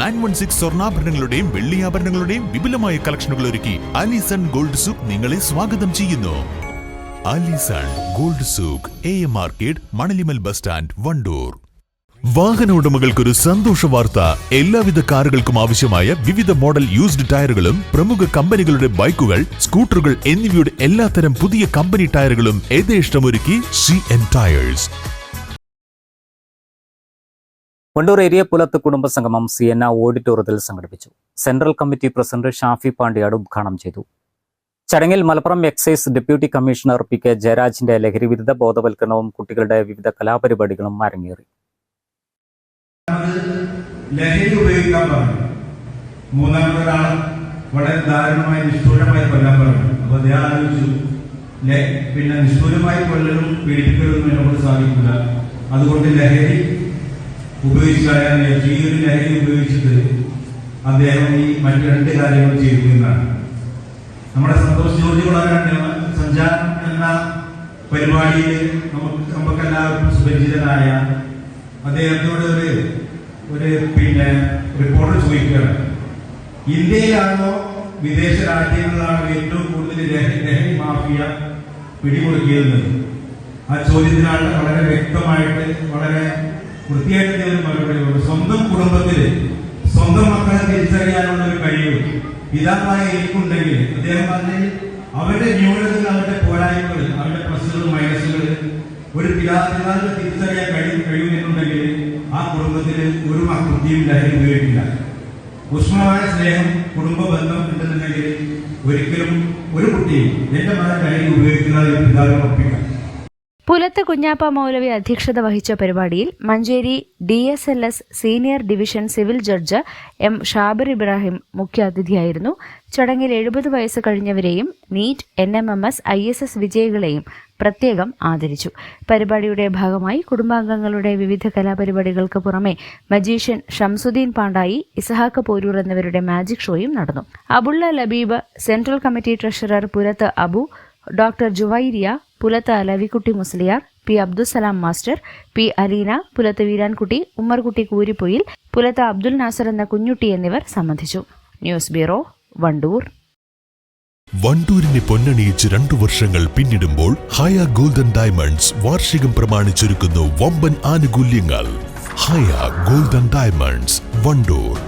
Nine one six സ്വർണാഭരണങ്ങളുടെയും വെള്ളിയാഭരണങ്ങളുടെയും വിപുലമായ കളക്ഷനുകൾ ഒരുക്കി അലിസൺ ഗോൾഡ് സൂക്ക് നിങ്ങളെ സ്വാഗതം ചെയ്യുന്നു. Alison gold souk A M market Manalimal bus stand Wandoor. വാഹന ഉടമകൾക്കൊരു സന്തോഷ വാർത്ത. എല്ലാവിധ കാറുകൾക്കും ആവശ്യമായ വിവിധ മോഡൽ യൂസ്ഡ് ടയറുകളും പ്രമുഖ കമ്പനികളുടെ ബൈക്കുകൾ സ്കൂട്ടറുകൾ എന്നിവയുടെ എല്ലാത്തരം പുതിയ കമ്പനി ടയറുകളും യഥേഷ്ടമൊരുക്കി C N tyres Wandoor area Pulath കുടുംബ സംഗമം സി എൻ ഓഡിറ്റോറിയത്തിൽ സംഘടിപ്പിച്ചു. Central committee president Shafi Pandyad ഉദ്ഘാടനം ചെയ്തു. ചടങ്ങിൽ Malappuram excise deputy commissioner P K ജയരാജിന്റെ ലഹരിവിരുദ്ധ ബോധവൽക്കരണവും കുട്ടികളുടെ വിവിധ കലാപരിപാടികളും അരങ്ങേറി. ലഹരി വളരെ ദാരുണമായി നിഷ്ഠൂരമായി കൊല്ലാൻ പറഞ്ഞു. അപ്പൊ അദ്ദേഹം ആലോചിച്ചു പിന്നെ നിഷ്ഠൂരമായി കൊല്ലലും പീഡിപ്പിക്കലും എന്നോട് സാധിക്കില്ല. അതുകൊണ്ട് ലഹരി ഉപയോഗിച്ച് വിചാരിച്ചു. ഈ ലഹരി ഉപയോഗിച്ചിട്ട് അദ്ദേഹം ഈ മറ്റു രണ്ട് കാര്യങ്ങൾ ചെയ്തു എന്നാണ്. നമ്മുടെ സന്തോഷ് ജോർജ് വളരാണ്ട് സഞ്ചാരം എന്ന പരിപാടിയിൽ നമുക്ക് നമുക്കെല്ലാവർക്കും സുപരിചിതനായ അദ്ദേഹത്തോട് ഒരു ഒരു പിന്നെ റിപ്പോർട്ടർ ചോദിക്കുകയാണ്. ഇന്ത്യയിലാണോ വിദേശ രാജ്യങ്ങളിലാണോ ഏറ്റവും കൂടുതൽ ലഹരി മാഫിയ പിടികൊടുക്കിയതെന്ന് ആ ചോദ്യത്തിനാണ് വളരെ വ്യക്തമായിട്ട് വളരെ വൃത്തിയായിട്ട് ഞാൻ മറുപടി കൊടുത്തു. സ്വന്തം കുടുംബത്തിൽ സ്വന്തം മക്കളെ തിരിച്ചറിയാനുള്ള ഒരു കഴിവ് പിതാവായ എനിക്കുണ്ടെങ്കിൽ അദ്ദേഹം പറഞ്ഞാൽ അവരുടെ ന്യൂനതകൾ അവരുടെ പോരായ്മകൾ അവരുടെ പ്ലസുകൾ മൈനസുകൾ ഒരു പിതാ പിതാവിനെ തിരിച്ചറിയാൻ കഴിയും കഴിയുമെന്നുണ്ടെങ്കിൽ ആ കുടുംബത്തിൽ ഒരു മക്കുട്ടിയും ലഹരി ഉപയോഗിക്കില്ല ഊഷ്മമായ സ്നേഹം കുടുംബ ബന്ധം ഉണ്ടെന്നുണ്ടെങ്കിൽ ഒരിക്കലും ഒരു കുട്ടിയും എന്റെ മകൻ ലഹരി ഉപയോഗിക്കുന്നത് പിതാവിനെ ഉറപ്പിക്കാം പുലത്ത് കുഞ്ഞാപ്പ മൗലവി അധ്യക്ഷത വഹിച്ച പരിപാടിയിൽ Manjeri D S L S senior division civil judge M Shabir Ibrahim മുഖ്യാതിഥിയായിരുന്നു. ചടങ്ങിൽ എഴുപത് വയസ്സ് കഴിഞ്ഞവരെയും NEET N M M S I S S വിജയികളെയും പ്രത്യേകം ആദരിച്ചു. പരിപാടിയുടെ ഭാഗമായി കുടുംബാംഗങ്ങളുടെ വിവിധ കലാപരിപാടികൾക്ക് പുറമെ മജീഷ്യൻ ഷംസുദ്ദീൻ പാണ്ടായി ഇസഹാക്ക് പോരൂർ എന്നിവരുടെ മാജിക് ഷോയും നടന്നു. Abdulla Labeeb central committee treasurer Purath Abu doctor Juvairiya Pulath Alavikutty Musliyar P Abdussalam master P Aleena Pulath Veerankutty Ummerkutty Kooripoyil Pulath Abdul Nasar എന്ന കുഞ്ഞുട്ടി എന്നിവർ സംബന്ധിച്ചു. News bureau Wandoor. വണ്ടൂരിനെ പൊന്നണിയിച്ച് രണ്ടു വർഷങ്ങൾ പിന്നിടുമ്പോൾ ഹയ ഗോൾഡൻ ഡയമണ്ട്സ് വാർഷികം പ്രമാണിച്ചൊരുക്കുന്നു വമ്പൻ ആനുകൂല്യങ്ങൾ. Haya Golden Diamonds Wandoor.